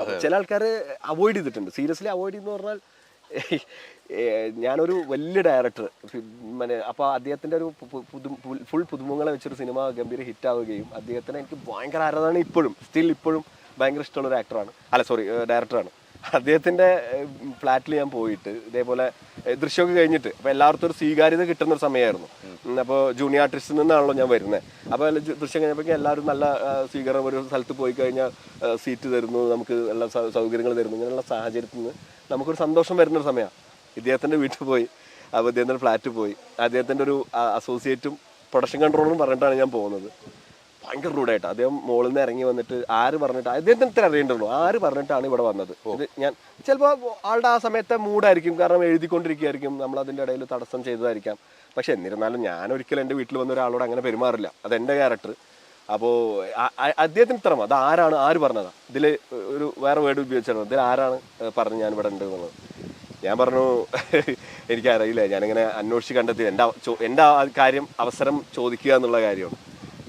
അപ്പൊ ചില ആൾക്കാർ അവോയ്ഡ് ചെയ്തിട്ടുണ്ട്. സീരിയസ്ലി അവോയ്ഡ് എന്ന് പറഞ്ഞാൽ ഞാനൊരു വലിയ ഡയറക്ടർ. മറ്റേ അപ്പോൾ അദ്ദേഹത്തിന്റെ ഒരു പുതു ഫുൾ പുതുമുങ്ങളെ വെച്ചൊരു സിനിമ ഗംഭീര ഹിറ്റ് ആവുകയും അദ്ദേഹത്തിന് എനിക്ക് ഭയങ്കര ആരാധന ഇപ്പോഴും. സ്റ്റിൽ ഇപ്പോഴും ഭയങ്കര ഇഷ്ടമുള്ള ഒരു ആക്ടറാണ് അല്ല സോറി ഡയറക്ടറാണ് അദ്ദേഹത്തിന്റെ ഫ്ലാറ്റിൽ ഞാൻ പോയിട്ട് ഇതേപോലെ ദൃശ്യമൊക്കെ കഴിഞ്ഞിട്ട് അപ്പോൾ എല്ലാവർക്കും ഒരു സ്വീകാര്യത കിട്ടുന്ന ഒരു സമയമായിരുന്നു. അപ്പോൾ ജൂനിയർ ആർട്ടിസ്റ്റിൽ നിന്നാണല്ലോ ഞാൻ വരുന്നത് അപ്പോൾ ദൃശ്യം കഴിഞ്ഞപ്പോഴേക്കും എല്ലാവരും നല്ല സ്വീകരണം ഒരു സ്ഥലത്ത് പോയി കഴിഞ്ഞാൽ സീറ്റ് തരുന്നു നമുക്ക് എല്ലാ സൗകര്യങ്ങൾ തരുന്നു ഇങ്ങനെയുള്ള സാഹചര്യത്തിൽ നിന്ന് നമുക്കൊരു സന്തോഷം വരുന്ന ഒരു സമയമാണ് ഇദ്ദേഹത്തിന്റെ വീട്ടിൽ പോയി അപ്പോൾ ഇദ്ദേഹത്തിന്റെ ഫ്ലാറ്റിൽ പോയി. അദ്ദേഹത്തിന്റെ ഒരു അസോസിയേറ്റും പ്രൊഡക്ഷൻ കൺട്രോളറും പറഞ്ഞിട്ടാണ് ഞാൻ പോകുന്നത്. ഭയങ്കര റൂഡായിട്ട് അദ്ദേഹം മുകളിൽ നിന്ന് ഇറങ്ങി വന്നിട്ട് ആര് പറഞ്ഞിട്ട് അദ്ദേഹത്തിന് ഇത്ര അറിയേണ്ടുള്ളൂ ആര് പറഞ്ഞിട്ടാണ് ഇവിടെ വന്നത്? ഇത് ഞാൻ ചിലപ്പോൾ ആളുടെ ആ സമയത്തെ മൂഡായിരിക്കും കാരണം എഴുതിക്കൊണ്ടിരിക്കുകയായിരിക്കും. നമ്മൾ അതിന്റെ ഇടയിൽ തടസ്സം ചെയ്തതായിരിക്കാം. പക്ഷെ എന്നിരുന്നാലും ഞാൻ ഒരിക്കലും എന്റെ വീട്ടിൽ വന്ന ഒരാളോട് അങ്ങനെ പെരുമാറില്ല. അത് എന്റെ ക്യാരക്ടർ അപ്പോൾ അദ്ദേഹത്തിന് ഇത്ര അത് ആരാണ്? ആര് പറഞ്ഞതാ? ഇതിൽ ഒരു വേറെ വേർഡ് ഉപയോഗിച്ചാണ്? ഇതിൽ ആരാണ് പറഞ്ഞ് ഞാൻ ഇവിടെ ഉണ്ട് എന്നുള്ളത്? ഞാൻ പറഞ്ഞു എനിക്കറിയില്ല. ഞാനിങ്ങനെ അന്വേഷിച്ച് കണ്ടെത്തി. എന്റെ എന്റെ ആ കാര്യം അവസരം ചോദിക്കുക എന്നുള്ള കാര്യമാണ്.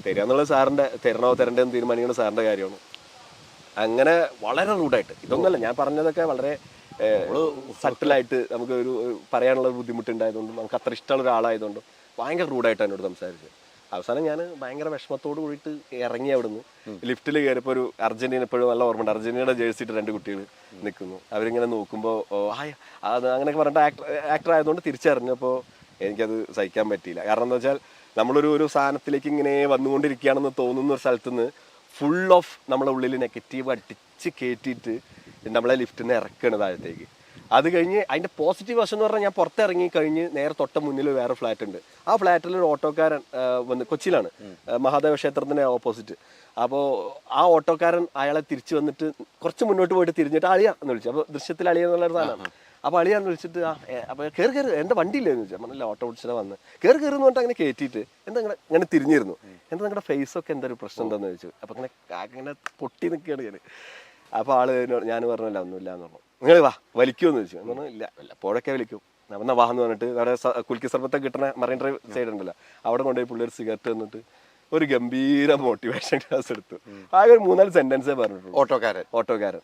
തരിക എന്നുള്ളത് സാറിന്റെ തരണോ തരണ്ടെന്ന് തീരുമാനിക്കുന്ന സാറിന്റെ കാര്യമാണ്. അങ്ങനെ വളരെ റൂഡായിട്ട്. ഇതൊന്നുമല്ല ഞാൻ പറഞ്ഞതൊക്കെ വളരെ സട്ടിലായിട്ട് നമുക്ക് ഒരു പറയാനുള്ള ബുദ്ധിമുട്ടുണ്ടായതുകൊണ്ടും നമുക്ക് അത്ര ഇഷ്ടമുള്ള ഒരാളായതുകൊണ്ടും ഭയങ്കര റൂഡായിട്ട് എന്നോട് സംസാരിച്ചു അവസാനം ഞാൻ ഭയങ്കര വിഷമത്തോട് കൂടിയിട്ട് ഇറങ്ങി അവിടുന്ന്. ലിഫ്റ്റിൽ കയറിയപ്പോൾ ഒരു അർജന്റീന എപ്പോഴും നല്ല ഓർമ്മയുണ്ട്. അർജന്റീനയുടെ ജേഴ്സി ഇട്ട് രണ്ട് കുട്ടികൾ നിൽക്കുന്നു അവരിങ്ങനെ നോക്കുമ്പോൾ അങ്ങനെയൊക്കെ പറഞ്ഞിട്ട് ആക്ടർ ആക്ടർ ആയതുകൊണ്ട് തിരിച്ചറിഞ്ഞപ്പോൾ എനിക്കത് സഹിക്കാൻ പറ്റിയില്ല. കാരണം എന്താ വെച്ചാൽ നമ്മളൊരു ഒരു സാധനത്തിലേക്ക് ഇങ്ങനെ വന്നുകൊണ്ടിരിക്കുകയാണെന്ന് തോന്നുന്ന ഒരു സ്ഥലത്ത് നിന്ന് ഫുൾ ഓഫ് നമ്മളെ ഉള്ളിൽ നെഗറ്റീവ് അടിച്ച് കയറ്റിയിട്ട് നമ്മളെ ലിഫ്റ്റിൽ നിന്ന് ഇറക്കുകയാണ് താഴത്തേക്ക്. അത് കഴിഞ്ഞ് അതിന്റെ പോസിറ്റീവ് വശം എന്ന് പറഞ്ഞാൽ ഞാൻ പുറത്തിറങ്ങി കഴിഞ്ഞ് നേരെ തൊട്ട മുന്നിൽ വേറെ ഫ്ലാറ്റ് ഉണ്ട്. ആ ഫ്ലാറ്റിൽ ഒരു ഓട്ടോക്കാരൻ വന്ന് കൊച്ചിയിലാണ്. മഹാദേവ ക്ഷേത്രത്തിന്റെ ഓപ്പോസിറ്റ് അപ്പോൾ ആ ഓട്ടോക്കാരൻ അയാളെ തിരിച്ചു വന്നിട്ട് കുറച്ച് മുന്നോട്ട് പോയിട്ട് തിരിഞ്ഞിട്ട് അളിയ എന്ന് വിളിച്ചു. അപ്പോൾ ദൃശ്യത്തിൽ അളിയ ഒരു സാധനമാണ്. അപ്പോൾ അളിയാന്ന് വിളിച്ചിട്ട് ആ ഏ, അപ്പോൾ കയറി കയറി എന്റെ വണ്ടിയില്ലേ? എന്ന് ചോദിച്ചു. പറഞ്ഞില്ല ഓട്ടോ വിളിച്ചിട്ട് വന്ന്. കയറി കയറി എന്ന് പറഞ്ഞിട്ട് അങ്ങനെ കയറ്റിയിട്ട് എന്താ ഇങ്ങനെ ഇങ്ങനെ തിരിഞ്ഞിരുന്നു. എന്താ നിങ്ങളുടെ ഫേസൊക്കെ എന്താ ഒരു പ്രശ്നം എന്താണെന്ന് ചോദിച്ചു. അപ്പോൾ ഇങ്ങനെ കാക്ക ഇങ്ങനെ പൊട്ടി നിൽക്കുകയാണ് ഞാൻ അപ്പോൾ ആൾ എന്നോട് ഞാൻ പറഞ്ഞല്ല ഒന്നുമില്ല എന്ന് പറഞ്ഞു. നിങ്ങൾ വാ വലിക്കുമെന്ന് ചോദിച്ചു. ഞാൻ പറഞ്ഞു ഇല്ല വല്ലപ്പോഴൊക്കെ വലിക്കും. എന്നാ വാ എന്ന് പറഞ്ഞിട്ട് അവിടെ സ- കുൽക്കി സർബത്ത് കിട്ടണ മറൈൻ ഡ്രൈവ് സൈഡ് ഉണ്ടല്ലോ അവിടെ കൊണ്ടുപോയി പുള്ളി ഒരു സിഗരറ്റ് തന്നിട്ട് ഒരു ഗംഭീര മോട്ടിവേഷൻ ക്ലാസ് എടുത്തു. ആകെ ഒരു മൂന്നാൽ സെന്റൻസേ പറഞ്ഞിട്ടുള്ളൂ. ഓട്ടോക്കാരൻ. ഓട്ടോക്കാരൻ.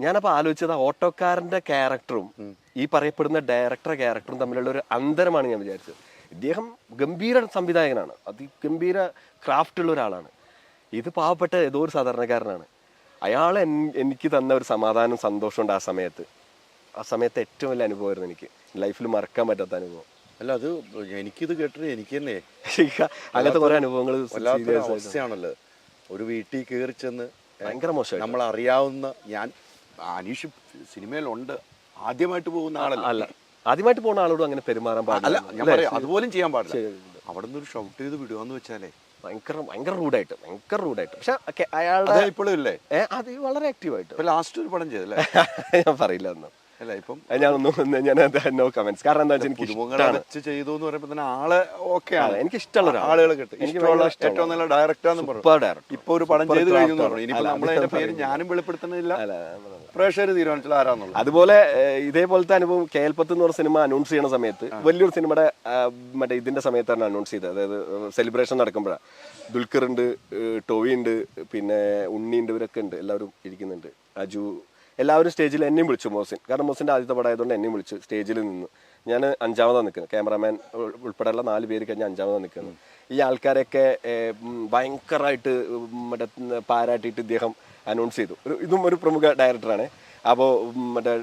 ഞാനപ്പോ ആലോചിച്ചത് ഓട്ടോക്കാരന്റെ ക്യാരക്ടറും ഈ പറയപ്പെടുന്ന ഡയറക്ടർ ക്യാരക്ടറും തമ്മിലുള്ള ഒരു അന്തരമാണ് ഞാൻ വിചാരിച്ചത്. ഇദ്ദേഹം ഗംഭീര സംവിധായകനാണ്. അതിഗംഭീര ക്രാഫ്റ്റ് ഉള്ള ഒരാളാണ്. ഇത് പാവപ്പെട്ട ഏതോ ഒരു സാധാരണക്കാരനാണ്. അയാൾ എനിക്ക് തന്ന ഒരു സമാധാനം സന്തോഷമുണ്ട് ആ സമയത്ത്. ആ സമയത്ത് ഏറ്റവും വലിയ അനുഭവമായിരുന്നു എനിക്ക്. ലൈഫിൽ മറക്കാൻ പറ്റാത്ത അനുഭവം. അല്ല അത് എനിക്കിത് കേട്ടിട്ട് എനിക്ക് തന്നെ അങ്ങനത്തെ കുറെ അനുഭവങ്ങൾ അവസ്ഥയാണല്ലോ. ഒരു വീട്ടിൽ കയറി ചെന്ന് ഭയങ്കര മോശം നമ്മൾ അറിയാവുന്ന ഞാൻ അനീഷ് സിനിമയിലുണ്ട്. ആദ്യമായിട്ട് പോകുന്ന ആളല്ല. അല്ല. ആദ്യമായിട്ട് പോകുന്ന ആളോട് അങ്ങനെ പെരുമാറാൻ പാടില്ല. ഞാൻ പറയാം. അതുപോലും ചെയ്യാൻ പാടില്ല. അവിടെ നിന്ന് ഒരു ഷൗട്ട് ചെയ്ത് വിടുകയെന്ന് വെച്ചാലേ. ഭയങ്കര ഭയങ്കര റൂഡായിട്ട് ഭയങ്കര റൂഡായിട്ട് പക്ഷെ അയാളുടെ ഇപ്പോഴും ഇല്ലേ? അത് വളരെ ആക്റ്റീവായിട്ട് ആയിട്ട്. ലാസ്റ്റ് ഒരു പടം ചെയ്തല്ലേ? ഞാൻ പറയില്ല ഒന്നും അല്ല ഇപ്പം ഞാനൊന്നും ഞാൻ നോ കമന്റ്സ് കാരണം എന്താ വെച്ചാൽ എനിക്ക് ചെയ്തു എന്ന് പറയുമ്പോൾ തന്നെ ആൾ ഓക്കെ ആണ് എനിക്ക് ഇഷ്ടമുള്ള. ആളുകൾ കിട്ടും. ഇഷ്ടമുള്ള ഏറ്റവും നല്ല ഡയറക്ടറാന്ന് പറഞ്ഞു ഇപ്പൊ ഒരു പടം ചെയ്ത് കഴിഞ്ഞു. പറഞ്ഞു അത് അതിന്റെ പേര് ഞാനും വെളിപ്പെടുത്തുന്നില്ല. പ്രേക്ഷകർ തീരുമാനിച്ചുള്ള ആരാന്നുള്ളത്? അതുപോലെ ഇതേപോലത്തെ അനുഭവം കേൽപ്പത്ത് എന്ന് പറഞ്ഞ സിനിമ അനൗൺസ് ചെയ്യുന്ന സമയത്ത് വലിയൊരു സിനിമയുടെ മറ്റേ ഇതിന്റെ സമയത്താണ് അനൗൺസ് ചെയ്തത്. അതായത് സെലിബ്രേഷൻ നടക്കുമ്പോഴാണ് ദുൽഖർ ഉണ്ട് ടോവി ഉണ്ട് പിന്നെ ഉണ്ണി ഉണ്ട് ഇവരൊക്കെ ഉണ്ട്. എല്ലാവരും ഇരിക്കുന്നുണ്ട്. അജു എല്ലാവരും സ്റ്റേജിൽ എന്നെയും വിളിച്ചു മോസിൻ കാരണം മോസിന്റെ ആദ്യത്തെ പടം ആയതുകൊണ്ട് എന്നെയും വിളിച്ചു സ്റ്റേജിൽ നിന്ന്. ഞാൻ അഞ്ചാമതാണ് നിൽക്കുന്നത്. ക്യാമറാമാൻ ഉൾപ്പെടെയുള്ള നാല് പേര് കഴിഞ്ഞ് അഞ്ചാമതാണ് നിൽക്കുന്നത്. ഈ ഉം, ഭയങ്കരമായിട്ട് മറ്റേ പാരാട്ടിയിട്ട് ഇദ്ദേഹം അനൗൺസ് ചെയ്തു. ഇതും ഒരു പ്രമുഖ ഡയറക്ടറാണ് അപ്പോൾ മറ്റേ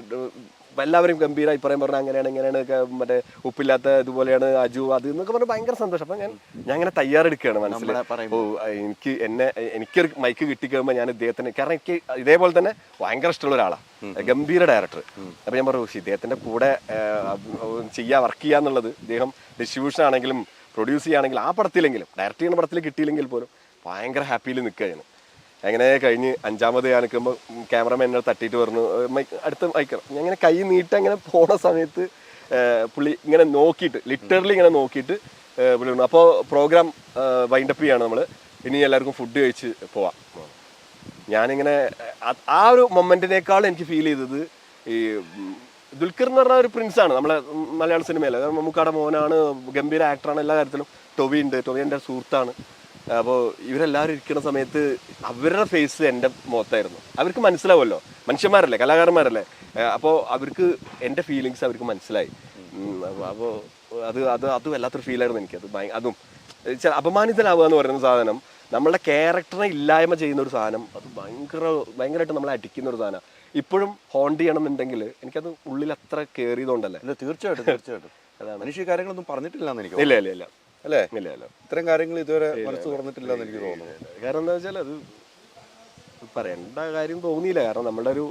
എല്ലാവരും ഗംഭീര അഭിപ്രായം പറഞ്ഞാൽ അങ്ങനെയാണ് ഇങ്ങനെയാണ് മറ്റേ ഉപ്പില്ലാത്ത ഇതുപോലെയാണ് അജു അത് എന്നൊക്കെ പറഞ്ഞ് ഭയങ്കര സന്തോഷം. അപ്പം ഞാൻ ഞാൻ അങ്ങനെ തയ്യാറെടുക്കുകയാണ് മനസ്സിൽ ഓ എനിക്ക് എന്നെ എനിക്കൊരു മൈക്ക് കിട്ടിക്കഴിയുമ്പോൾ ഞാൻ ഇദ്ദേഹത്തിന് കാരണം എനിക്ക് ഇതേപോലെ തന്നെ ഭയങ്കര ഇഷ്ടമുള്ള ഒരാളാണ് ഗംഭീര ഡയറക്ടർ അപ്പം ഞാൻ പറഞ്ഞു ഇദ്ദേഹത്തിന്റെ കൂടെ ചെയ്യുക വർക്ക് ചെയ്യുക എന്നുള്ളത് ഇദ്ദേഹം ഡിസ്ട്രിബ്യൂഷൻ ആണെങ്കിലും പ്രൊഡ്യൂസ് ചെയ്യുകയാണെങ്കിലും ആ പടത്തിലെങ്കിലും ഡയറക്റ്റ് ചെയ്യുന്ന പടത്തിൽ കിട്ടിയില്ലെങ്കിൽ പോലും ഭയങ്കര ഹാപ്പിയിൽ നിൽക്കുകയാണ് അങ്ങനെ കഴിഞ്ഞ് അഞ്ചാമത് ഞാൻ നിൽക്കുമ്പോൾ ക്യാമറമാൻ എന്നെ തട്ടിയിട്ട് പറഞ്ഞു അടുത്ത ഞാൻ ഇങ്ങനെ കൈ നീട്ടി അങ്ങനെ പോണ സമയത്ത് പുള്ളി ഇങ്ങനെ നോക്കിയിട്ട് ലിറ്ററലി ഇങ്ങനെ നോക്കിയിട്ട് പുള്ളി പറഞ്ഞു അപ്പോൾ പ്രോഗ്രാം വൈൻഡപ്പ് ചെയ്യാണ് നമ്മൾ ഇനി എല്ലാവർക്കും ഫുഡ് കഴിച്ച് പോവാം. ഞാനിങ്ങനെ ആ- ഒരു മൊമെന്റിനേക്കാൾ എനിക്ക് ഫീൽ ചെയ്തത് ഈ ദുൽഖർ എന്ന് പറഞ്ഞ ഒരു പ്രിൻസാണ് നമ്മളെ മലയാള സിനിമയിലെ മമ്മൂക്കാടെ മോനാണ് ഗംഭീര ആക്ടറാണ് എല്ലാ കാര്യത്തിലും. ടൊവി ഉണ്ട് ടൊവി എന്റെ സുഹൃത്താണ്. അപ്പോൾ ഇവരെല്ലാവരും ഇരിക്കുന്ന സമയത്ത് അവരുടെ ഫേസ് എന്റെ മുഖത്തായിരുന്നു. അവർക്ക് മനസ്സിലാവുമല്ലോ. മനുഷ്യന്മാരല്ലേ കലാകാരന്മാരല്ലേ? അപ്പോൾ അവർക്ക് എന്റെ ഫീലിങ്സ് അവർക്ക് മനസ്സിലായി. അപ്പോൾ അത് അത് അത് വല്ലാത്തൊരു ഫീലായിരുന്നു എനിക്ക്. അത് അതും. അപമാനിതനാവുക എന്ന് പറയുന്ന സാധനം നമ്മളുടെ ക്യാരക്ടറിനെ ഇല്ലായ്മ ചെയ്യുന്ന ഒരു സാധനം അത് ഭയങ്കര ഭയങ്കരമായിട്ട് നമ്മളെ അടിക്കുന്ന ഒരു സാധനം. ഇപ്പോഴും ഹോണ്ട് ചെയ്യണമെന്നുണ്ടെങ്കിൽ എനിക്കത് ഉള്ളിൽ അത്ര കയറിയതുകൊണ്ടല്ലേ തീർച്ചയായിട്ടും തീർച്ചയായിട്ടും. തീർച്ചയായിട്ടും മനുഷ്യ കാര്യങ്ങളൊന്നും പറഞ്ഞിട്ടില്ല ഇല്ല ഇല്ല ഇല്ല. അല്ലേ? ഇല്ല ഇല്ല ഇത്തരം കാര്യങ്ങൾ ഇതുവരെ മനസ്സ് തുറന്നിട്ടില്ല എന്ന് എനിക്ക് തോന്നുന്നു. കാരണം എന്താ വെച്ചാൽ അത് പറയേണ്ട കാര്യം തോന്നിയില്ല. കാരണം നമ്മുടെ ഒരു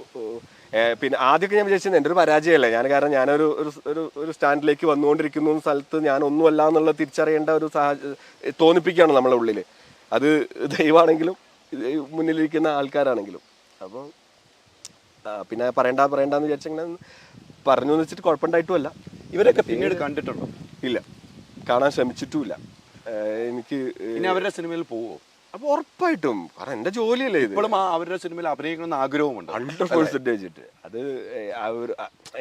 പിന്നെ ആദ്യമൊക്കെ ഞാൻ വിചാരിച്ചത് എന്റെ ഒരു പരാജയമല്ലേ? ഞാൻ കാരണം ഞാനൊരു ഒരു ഒരു സ്റ്റാൻഡിലേക്ക് വന്നുകൊണ്ടിരിക്കുന്ന സ്ഥലത്ത് ഞാൻ ഒന്നുമല്ല എന്നുള്ള തിരിച്ചറിയേണ്ട ഒരു സാഹചര്യം തോന്നിപ്പിക്കുകയാണ് നമ്മളെ ഉള്ളിൽ അത് ദൈവമാണെങ്കിലും മുന്നിലിരിക്കുന്ന ആൾക്കാരാണെങ്കിലും. അപ്പോൾ പിന്നെ പറയണ്ട പറയണ്ടെന്ന് വിചാരിച്ചങ്ങനെ പറഞ്ഞു എന്ന് വെച്ചിട്ട് കുഴപ്പമുണ്ടായിട്ടുമല്ല. ഇവരൊക്കെ പിന്നീട് കണ്ടിട്ടുണ്ടോ? ഇല്ല. കാണാൻ ശ്രമിച്ചിട്ടുമില്ല. എനിക്ക് അവരുടെ സിനിമയിൽ പോവോ? അപ്പൊ ഉറപ്പായിട്ടും. കാരണം എന്റെ ജോലിയല്ലേ ഇത്. ഇപ്പോഴും അവരുടെ സിനിമയിൽ അഭിനയിക്കണമെന്ന് ആഗ്രഹമുണ്ട്. ഹൺഡ്രഡ് പെർസെന്റേജ് ഇട്ട് അത്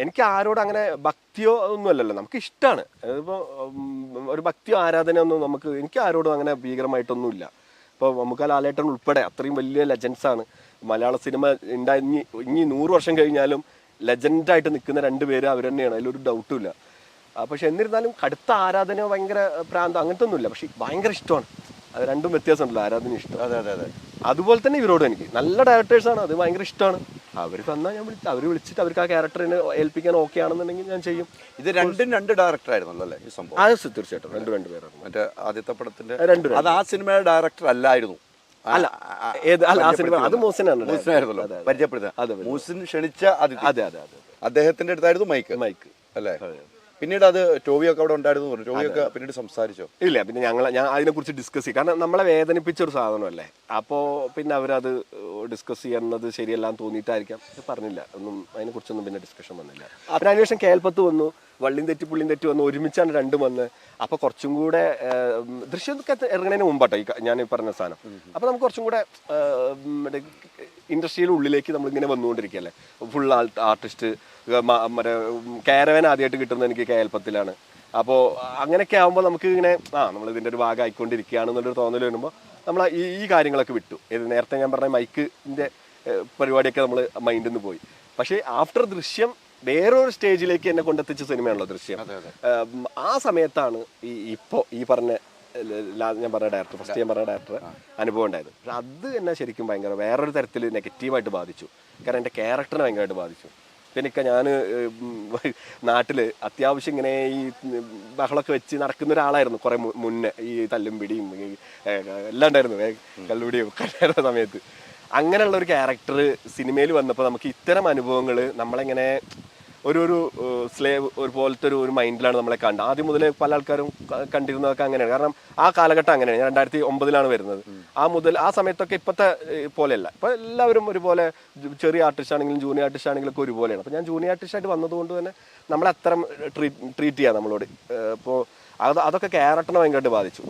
എനിക്ക് ആരോട് അങ്ങനെ ഭക്തിയോ ഒന്നും അല്ലല്ലോ. നമുക്ക് ഇഷ്ടമാണ് അതിപ്പോ ഒരു ഭക്തിയോ ആരാധനയോ ഒന്നും നമുക്ക് എനിക്ക് ആരോടും അങ്ങനെ ഭീകരമായിട്ടൊന്നും ഇല്ല ഇപ്പോൾ നമുക്ക് ലാലേട്ടൻ ഉൾപ്പെടെ അത്രയും വലിയ ലെജൻസ് ആണ്. മലയാള സിനിമ ഉണ്ടായി ഇനി നൂറ് വർഷം കഴിഞ്ഞാലും ലെജൻഡായിട്ട് നിൽക്കുന്ന രണ്ട് പേര് അവർ തന്നെയാണ്. അതിലൊരു ഡൗട്ടും ഇല്ല. പക്ഷെ എന്നിരുന്നാലും കടുത്ത ആരാധന ഭയങ്കര പ്രാന്തം അങ്ങനത്തെ ഒന്നുമില്ല പക്ഷെ ഭയങ്കര ഇഷ്ടമാണ്. അത് രണ്ടും വ്യത്യാസമുണ്ടല്ലോ ആരാധന ഇഷ്ടം. അതെ അതെ അതെ. അതുപോലെ തന്നെ ഇവരോട് എനിക്ക്. നല്ല ഡയറക്ടേഴ്സാണ് അത് ഭയങ്കര ഇഷ്ടമാണ്. അവർ തന്നാൽ ഞാൻ വിളിച്ചു അവർ വിളിച്ചിട്ട് അവർക്ക് ആ ക്യാരക്ടറിനെ ഏൽപ്പിക്കാൻ ഓക്കെ ആണെന്നുണ്ടെങ്കിൽ ഞാൻ ചെയ്യും. ഇത് രണ്ടും രണ്ട് ഡയറക്ടർ ആയിരുന്നല്ലോ അല്ലേ ഈ സംഭവം? ആ തീർച്ചയായിട്ടും. രണ്ട് രണ്ട് പേരാണ് മറ്റേ ആദ്യത്തെ പടത്തിന്റെ രണ്ടു അത് ആ സിനിമയുടെ ഡയറക്ടർ അല്ലായിരുന്നു. അല്ല, ഏത്- അല്ല, ആ സിനിമ- അത് മോസിനാണ്. മൂസിനായിരുന്നല്ലോ. മൂസിൻ ക്ഷണിച്ച അതെ അതെ അതെ അദ്ദേഹത്തിന്റെ അടുത്തായിരുന്നു മൈക്ക്. മൈക്ക്. അല്ലേ? പിന്നീട് അത് ടോവിയൊക്കെ അവിടെ ഉണ്ടായിരുന്നു പറഞ്ഞു. ടോവിയൊക്കെ പിന്നീട് സംസാരിച്ചോ? ഇല്ല പിന്നെ ഞങ്ങൾ ഞാൻ അതിനെക്കുറിച്ച് ഡിസ്കസ് ചെയ്യും. കാരണം നമ്മളെ വേദനിപ്പിച്ച ഒരു സാധനമല്ലേ? അപ്പോ പിന്നെ അവരത് ഡിസ്കസ് ചെയ്യുന്നത് ശരിയല്ലാന്ന് തോന്നിയിട്ടായിരിക്കാം. പറഞ്ഞില്ല. ഒന്നും അതിനെക്കുറിച്ചൊന്നും പിന്നെ ഡിസ്കഷൻ വന്നില്ല. അതിനുശേഷം കേൾപ്പത്ത് വന്നു. വള്ളിയും തെറ്റി പുള്ളിയും തെറ്റി വന്ന് ഒരുമിച്ചാണ് രണ്ടും വന്ന്. അപ്പോൾ കുറച്ചും കൂടെ ദൃശ്യമൊക്കെ ഇറങ്ങുന്നതിന് മുമ്പാട്ടോ ഈ ഞാൻ ഈ പറഞ്ഞ സാധനം. അപ്പോൾ നമുക്ക് കുറച്ചും കൂടെ ഇൻഡസ്ട്രിയുടെ ഉള്ളിലേക്ക് നമ്മൾ ഇങ്ങനെ വന്നുകൊണ്ടിരിക്കുകയല്ലേ? ഫുൾ ആർട്ടിസ്റ്റ് മറ്റേ കാരവൻ ആദ്യമായിട്ട് കിട്ടുന്നത് എനിക്ക് കേൽപ്പത്തിലാണ് അപ്പോൾ അങ്ങനെയൊക്കെ ആകുമ്പോൾ നമുക്ക് ഇങ്ങനെ ആ നമ്മൾ ഇതിന്റെ ഒരു ഭാഗമായിക്കൊണ്ടിരിക്കുകയാണെന്നുള്ളൊരു തോന്നൽ വരുമ്പോൾ നമ്മൾ ഈ ഈ കാര്യങ്ങളൊക്കെ വിട്ടു. ഇത് നേരത്തെ ഞാൻ പറഞ്ഞ മൈക്കിന്റെ പരിപാടിയൊക്കെ നമ്മൾ മൈൻഡിൽ നിന്ന് പോയി. പക്ഷേ ആഫ്റ്റർ ദൃശ്യം വേറൊരു സ്റ്റേജിലേക്ക് എന്നെ കൊണ്ടെത്തിച്ച സിനിമയാണല്ലോ ദൃശ്യം. ആ സമയത്താണ് ഈ ഇപ്പോൾ ഈ പറഞ്ഞ ഞാൻ പറഞ്ഞ ഡയറക്ടർ ഫസ്റ്റ് ഞാൻ പറഞ്ഞ ഡയറക്ടർ അനുഭവം ഉണ്ടായത്. പക്ഷെ അത് എന്നെ ശരിക്കും ഭയങ്കര വേറൊരു തരത്തിൽ നെഗറ്റീവായിട്ട് ബാധിച്ചു. കാരണം എന്റെ ക്യാരക്ടറിനെ ഭയങ്കരമായിട്ട് ബാധിച്ചു. പിന്നെ ഞാൻ നാട്ടിൽ അത്യാവശ്യം ഇങ്ങനെ ഈ ബഹളമൊക്കെ വെച്ച് നടക്കുന്ന ഒരാളായിരുന്നു കുറേ മുന്നേ. ഈ തല്ലും പിടിയും എല്ലാം ഉണ്ടായിരുന്നു. കല്ലുപിടിയും ഉണ്ടായിരുന്ന സമയത്ത്. അങ്ങനെയുള്ള ഒരു ക്യാരക്ടർ സിനിമയിൽ വന്നപ്പോൾ നമുക്ക് ഇത്തരം അനുഭവങ്ങൾ നമ്മളെങ്ങനെ ഒരു ഒരു സ്ലേവ് ഒരു പോലത്തെ ഒരു ഒരു മൈൻഡിലാണ് നമ്മളെ കണ്ടത് ആദ്യം മുതലേ പല ആൾക്കാരും കണ്ടിരുന്നതൊക്കെ അങ്ങനെയാണ്. കാരണം ആ കാലഘട്ടം അങ്ങനെയാണ്. ഞാൻ രണ്ടായിരത്തി ഒമ്പതിലാണ് വരുന്നത്. ആ മുതൽ ആ സമയത്തൊക്കെ ഇപ്പോഴത്തെ പോലെയല്ല. ഇപ്പൊ എല്ലാവരും ഒരുപോലെ ചെറിയ ആർട്ടിസ്റ്റ് ആണെങ്കിലും ജൂനിയർ ആർട്ടിസ്റ്റ് ആണെങ്കിലും ഒക്കെ ഒരുപോലെയാണ്. അപ്പോൾ ഞാൻ ജൂനിയർ ആർട്ടിസ്റ്റ് ആയിട്ട് വന്നതുകൊണ്ട് തന്നെ നമ്മളെ അത്തരം ട്രീറ്റ് ചെയ്യാം നമ്മളോട്. ഇപ്പോൾ അത് അതൊക്കെ ക്യാരക്ടറിനെ ഭയങ്കരമായിട്ട് ബാധിച്ചു.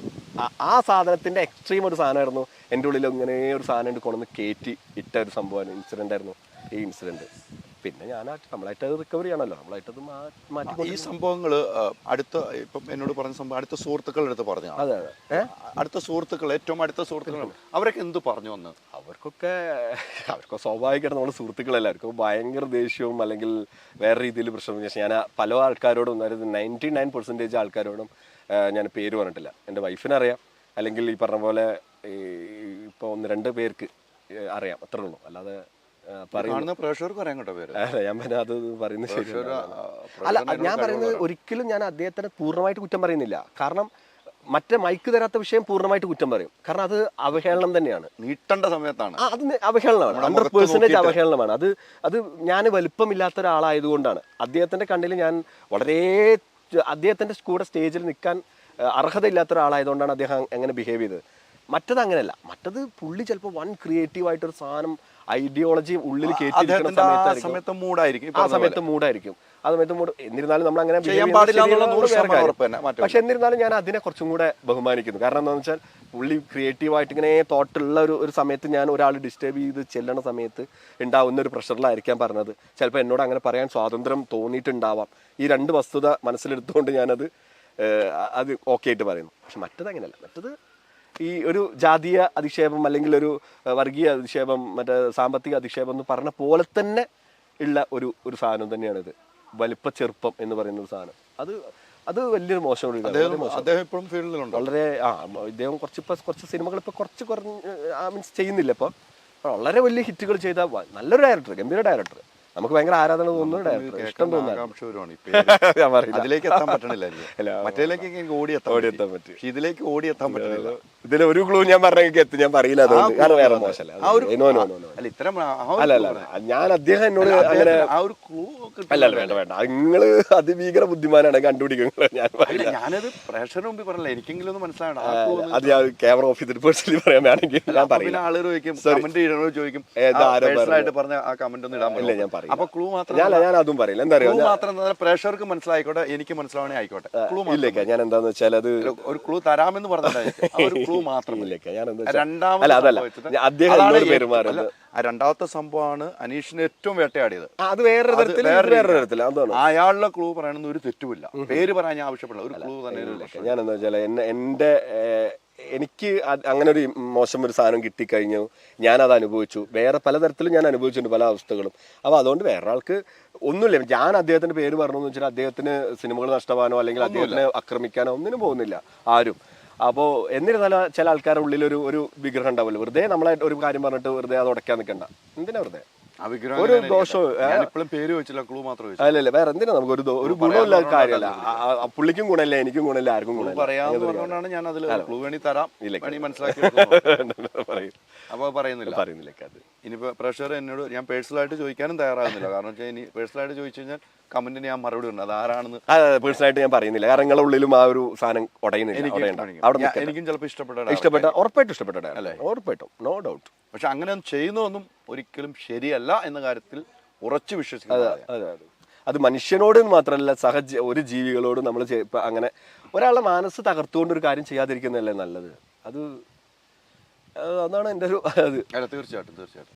ആ- സാധനത്തിന്റെ എക്സ്ട്രീം ഒരു സാധനമായിരുന്നു. എന്റെ ഉള്ളിൽ ഇങ്ങനെ ഒരു സാധനം എടുക്കണമെന്ന് കൊണ്ടുവന്ന് കയറ്റി ഇട്ട ഒരു സംഭവമാണ് ഇൻസിഡന്റ് ആയിരുന്നു. ഈ ഇൻസിഡന്റ് പിന്നെ ഞാൻ നമ്മളായിട്ട് അത് റിക്കവറി ആണല്ലോ. നമ്മളായിട്ടത് അത് മാറ്റി ഈ സംഭവങ്ങൾ അടുത്ത ഇപ്പം എന്നോട് പറഞ്ഞ സംഭവം അടുത്ത സുഹൃത്തുക്കളുടെ അടുത്ത് പറഞ്ഞു. അതെ അതെ. അടുത്ത സുഹൃത്തുക്കൾ ഏറ്റവും അടുത്ത സുഹൃത്തുക്കൾ അവരൊക്കെ എന്ത് പറഞ്ഞു വന്ന് അവർക്കൊക്കെ അവർക്ക് സ്വാഭാവികമായിട്ട് നമ്മുടെ സുഹൃത്തുക്കളല്ല. അവർക്ക് ഭയങ്കര ദേഷ്യവും അല്ലെങ്കിൽ വേറെ രീതിയിൽ പ്രശ്നം ഞാൻ പല ആൾക്കാരോടും അതായത് നയന്റി നയൻ പെർസെന്റേജ് ആൾക്കാരോടും ഞാൻ പേര് പറഞ്ഞിട്ടില്ല. എന്റെ വൈഫിനറിയാം. അല്ലെങ്കിൽ ഈ പറഞ്ഞ പോലെ ഇപ്പോൾ ഒന്ന് രണ്ട് പേർക്ക് അറിയാം. അത്രേ ഉള്ളൂ. അല്ലാതെ കാണുന്ന പ്രേക്ഷകർക്ക് അറിയാൻ കേട്ടോ പേര്. അല്ല ഞാൻ പറഞ്ഞ അത് പറയുന്നത് ശരിയല്ല. അല്ല ഞാൻ പറയുന്നത് ഒരിക്കലും ഞാൻ അദ്ദേഹത്തിന് പൂർണമായിട്ട് കുറ്റം പറയുന്നില്ല. കാരണം മറ്റേ മൈക്ക് തരാത്ത വിഷയം പൂർണമായിട്ട് കുറ്റം പറയും. കാരണം അത് അവഹേളനം തന്നെയാണ്. നീട്ടേണ്ട സമയത്താണ്. ആ, അത് നി- അവഹേളനമാണ്. ഹൺഡ്രഡ് മുഖത്ത് നോക്കിയിട്ട്. അവഹേളനമാണ്. അത് അത് ഞാൻ വലുപ്പമില്ലാത്ത ഒരാളായതുകൊണ്ടാണ്. അദ്ദേഹത്തിന്റെ കണ്ണിൽ ഞാൻ വളരെ ച- അദ്ദേഹത്തിന്റെ കൂടെ സ്റ്റേജിൽ നിൽക്കാൻ ആ, അർഹതയില്ലാത്ത ഒരാളായതുകൊണ്ടാണ് അദ്ദേഹം എങ്ങനെ അങ്ങനെ ബിഹേവ് ചെയ്തത്. മറ്റത് അങ്ങനെയല്ല. മറ്റത് പുള്ളി ചിലപ്പോൾ വൺ ക്രിയേറ്റീവ് ആയിട്ടൊരു സാധനം ഐഡിയോളജി ഉള്ളിൽ കയറ്റി സമയത്ത് മൂടായിരിക്കും ആ സമയത്ത് മൂടായിരിക്കും ആ സമയത്ത് മൂട് എന്നിരുന്നാലും നമ്മൾ അങ്ങനെ. പക്ഷെ എന്നിരുന്നാലും ഞാൻ അതിനെ കുറച്ചും കൂടെ ബഹുമാനിക്കുന്നു. കാരണം എന്താണെന്ന് വെച്ചാൽ പുള്ളി ക്രിയേറ്റീവായിട്ട് ഇങ്ങനെ തോട്ടുള്ള ഒരു ഒരു സമയത്ത് ഞാൻ ഒരാൾ ഡിസ്റ്റർബ് ചെയ്ത് ചെല്ലണ സമയത്ത് ഉണ്ടാവുന്ന ഒരു പ്രഷറിലായിരിക്കാൻ പറഞ്ഞത്. ചിലപ്പോൾ എന്നോട് അങ്ങനെ പറയാൻ സ്വാതന്ത്ര്യം തോന്നിയിട്ടുണ്ടാവാം. ഈ രണ്ട് വസ്തുത മനസ്സിലെടുത്തുകൊണ്ട് ഞാനത് അത് ഓക്കെ ആയിട്ട് പറയുന്നു. പക്ഷെ മറ്റത് അങ്ങനെയല്ല. മറ്റത് ഈ ഒരു ജാതീയ അധിക്ഷേപം അല്ലെങ്കിൽ ഒരു വർഗീയ അധിക്ഷേപം മറ്റേ സാമ്പത്തിക അധിക്ഷേപം എന്ന് പറഞ്ഞ പോലെ തന്നെ ഉള്ള ഒരു ഒരു സാധനം തന്നെയാണിത്. വലിപ്പ ചെറുപ്പം എന്ന് പറയുന്ന ഒരു സാധനം. അത് അത് വലിയൊരു മോശമാണ് വളരെ അദ്ദേഹം മോശം. അദ്ദേഹം ഇപ്പോഴും ഫീൽഡിലുണ്ട്? വളരെ ആ ഇദ്ദേഹം കുറച്ച് ഇപ്പൊ കുറച്ച് സിനിമകൾ ഇപ്പൊ കുറച്ച് കുറഞ്ഞ് മീൻസ് ചെയ്യുന്നില്ല ഇപ്പൊ. വളരെ വലിയ ഹിറ്റുകൾ ചെയ്ത നല്ലൊരു ഡയറക്ടർ ഗംഭീര ഡയറക്ടർ. നമുക്ക് ഭയങ്കര ആരാധന തോന്നുന്നു ഡയറക്ടർ ഇഷ്ടം തോന്നുന്നു അതിലേക്ക് എത്താൻ പറ്റണില്ല മറ്റേലേക്ക് എനിക്ക് പറ്റി. ഇതിലേക്ക് ഇതിൽ ഒരു ക്ലൂ ഞാൻ പറഞ്ഞെങ്കിൽ എത്തും. ഞാൻ പറയില്ല അതുകൊണ്ട്. കാരണം വേറെ മോശമല്ല. ഇത്തരം അല്ല അല്ല ഞാൻ അദ്ദേഹം എന്നോട് അങ്ങനെ ആ ഒരു ക്ലൂ അല്ല അല്ല വേണ്ട വേണ്ട. നിങ്ങൾ അതിഭീകര ബുദ്ധിമാനാണ് കണ്ടുപിടിക്കുന്നത്. ഞാൻ പറയില്ല. ഞാനത് പ്രേക്ഷകരുടെ മുമ്പിൽ പറഞ്ഞില്ല എനിക്കെങ്കിലും ഒന്ന് ഒന്ന് അത് ഞാൻ ക്യാമറ ഓഫ് ചെയ്തിട്ട് പേഴ്സണലി പറയാൻ വേണമെങ്കിൽ ഞാൻ പറയില്ല. ആളുകൾ ചോദിക്കും കമന്റ് ചെയ്യണവർ ചോദിക്കും. ആയിട്ട് പറഞ്ഞ ആ കമന്റ് ഒന്ന് ഇടാൻ ഇല്ല ഞാൻ പറയും അപ്പൊ ക്ലൂ മാത്രം ഞാൻ ഞാൻ അതും പറയില്ല. എന്താ അറിയോ? മാത്രം പ്രേക്ഷകർക്ക് മനസ്സിലായിക്കോട്ടെ എനിക്ക് മനസ്സിലാവണേ ആയിക്കോട്ടെ. ക്ലൂ ഇല്ലേക്ക ഞാൻ എന്താന്ന് വെച്ചാൽ അത് ഒരു ക്ലൂ തരാമെന്ന് പറഞ്ഞിട്ടുണ്ടായിരിക്കും ക്ലൂ മാത്രം മതി. ഇല്ലേക്ക ഞാൻ എന്താ അല്ല അതല്ല. അദ്ദേഹം പെരുമാറുന്നത്. ആ രണ്ടാമത്തെ സംഭവമാണ് അനീഷിനെ ഏറ്റവും വേട്ടയാടിയത്. അത് വേറൊരു തരത്തിൽ വേറെ വേറെ തരത്തിൽ അതാണ്? അയാളുടെ ക്ലൂ പറയണമെന്ന് ഒരു തെറ്റുമില്ല. പേര് പറയാൻ ഞാൻ ആവശ്യപ്പെടില്ല. ഒരു ക്ലൂ തന്നെ ഞാൻ എന്താ വെച്ചാൽ എന്നെ എന്റെ എനിക്ക് അങ്ങനെ ഒരു മോശം ഒരു സാധനം കിട്ടിക്കഴിഞ്ഞു. ഞാൻ അത് അനുഭവിച്ചു. വേറെ പലതരത്തിലും ഞാൻ അനുഭവിച്ചിട്ടുണ്ട് പല അവസ്ഥകളും. അപ്പോൾ അതുകൊണ്ട് വേറെ ആൾക്ക് ഒന്നുമില്ല. ഞാൻ അദ്ദേഹത്തിന്റെ പേര് പറഞ്ഞു എന്ന് വെച്ചാൽ അദ്ദേഹത്തിന് സിനിമകൾ നഷ്ടമാനോ അല്ലെങ്കിൽ അദ്ദേഹത്തിനെ ആക്രമിക്കാനോ ഒന്നിനും പോകുന്നില്ല. ആരും. അപ്പോൾ എന്നിരുന്നാലും ചില ആൾക്കാരുടെ ഉള്ളിൽ ഒരു ഒരു വിഗ്രഹം ഉണ്ടാവില്ല വെറുതെ നമ്മളെ ഒരു കാര്യം പറഞ്ഞിട്ട് വെറുതെ അത് ഉടക്കാൻ നിൽക്കണ്ട. എന്തിനാ വെറുതെ? ഒരു ദോഷവും, അല്ല അല്ലല്ല വേറെ എന്തിനാ നമുക്ക് ഒരു ഒരു ഗുണമില്ല കാര്യമല്ല. പുള്ളിക്കും ഗുണമില്ല എനിക്കും ഗുണമില്ല ആർക്കും ഗുണമില്ല. ഞാൻ അതിൽ തരാം. മനസ്സിലാക്കി പറയുന്നില്ല. പറയുന്നില്ല അത് ഇനിയിപ്പോ പ്രഷർ എന്നോട് ഞാൻ പേഴ്സണലായിട്ട് ചോദിക്കാനും തയ്യാറാകുന്നില്ല. കാരണം വെച്ചാൽ ഇനി പേഴ്സണലായിട്ട് ചോദിച്ചു കഴിഞ്ഞാൽ കമന്റിന് ഞാൻ മറുപടി ഉണ്ട് അത് ആരാണെന്ന് പേഴ്സണലായിട്ട് ഞാൻ പറയുന്നില്ല. കാരണം നിങ്ങളുടെ ഉള്ളിലും ആ ഒരു സാധനം ഉടയുന്നില്ല. എനിക്കും ചിലപ്പോൾ ഇഷ്ടപ്പെട്ട ഇഷ്ടപ്പെട്ട ഉറപ്പായിട്ടും ഇഷ്ടപ്പെട്ട അല്ലേ? ഉറപ്പായിട്ടും. നോ ഡൗട്ട് പക്ഷെ അങ്ങനെ ഒന്നും ചെയ്യുന്നതൊന്നും ഒരിക്കലും ശരിയല്ല എന്ന കാര്യത്തിൽ ഉറച്ചു വിശ്വസിക്കുന്നു അതെ അതെ അത്. മനുഷ്യനോട് മാത്രമല്ല സഹജ ഒരു ജീവികളോട് നമ്മൾ അങ്ങനെ ഒരാളുടെ മനസ്സ് തകർത്തുകൊണ്ട് ഒരു കാര്യം ചെയ്യാതിരിക്കുന്നതല്ലേ നല്ലത്? അത് അത് അതാണ് എന്റെ ഒരു അത് തീർച്ചയായിട്ടും തീർച്ചയായിട്ടും.